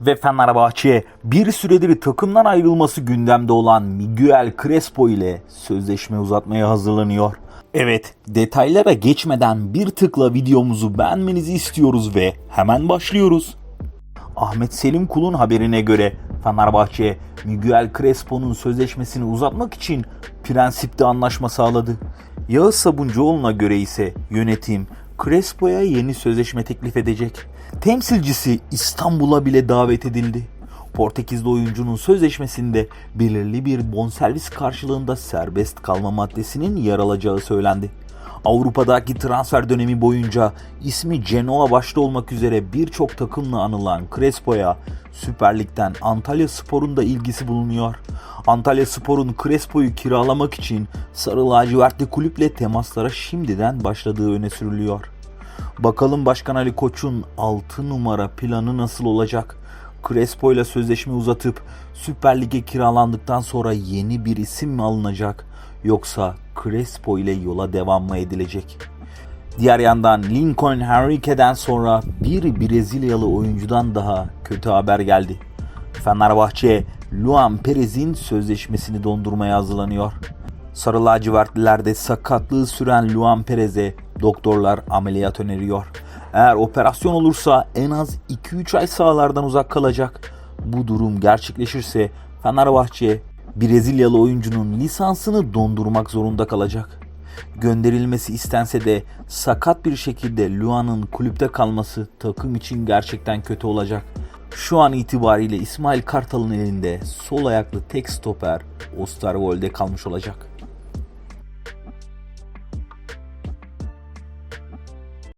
Ve Fenerbahçe bir süredir takımdan ayrılması gündemde olan Miguel Crespo ile sözleşme uzatmaya hazırlanıyor. Evet, detaylara geçmeden bir tıkla videomuzu beğenmenizi istiyoruz ve hemen başlıyoruz. Ahmet Selim Kul'un haberine göre Fenerbahçe Miguel Crespo'nun sözleşmesini uzatmak için prensipte anlaşma sağladı. Yağız Sabuncuoğlu'na göre ise yönetim Crespo'ya yeni sözleşme teklif edecek. Temsilcisi İstanbul'a bile davet edildi. Portekizli oyuncunun sözleşmesinde belirli bir bonservis karşılığında serbest kalma maddesinin yer alacağı söylendi. Avrupa'daki transfer dönemi boyunca ismi Genoa başta olmak üzere birçok takımla anılan Crespo'ya Süper Lig'den Antalya Spor'un da ilgisi bulunuyor. Antalya Spor'un Crespo'yu kiralamak için Sarı Lacivertli kulüple temaslara şimdiden başladığı öne sürülüyor. Bakalım Başkan Ali Koç'un 6 numara planı nasıl olacak? Crespo ile sözleşme uzatıp Süper Lig'e kiralandıktan sonra yeni bir isim mi alınacak? Yoksa Crespo ile yola devam mı edilecek? Diğer yandan Lincoln Henrique'den sonra bir Brezilyalı oyuncudan daha kötü haber geldi. Fenerbahçe Luan Perez'in sözleşmesini dondurmaya hazırlanıyor. Sarı lacivertlilerde sakatlığı süren Luan Perez'e doktorlar ameliyat öneriyor. Eğer operasyon olursa en az 2-3 ay sahalardan uzak kalacak. Bu durum gerçekleşirse Fenerbahçe Brezilyalı oyuncunun lisansını dondurmak zorunda kalacak. Gönderilmesi istense de sakat bir şekilde Luan'ın kulüpte kalması takım için gerçekten kötü olacak. Şu an itibariyle İsmail Kartal'ın elinde sol ayaklı tek stoper Osterwold'e kalmış olacak.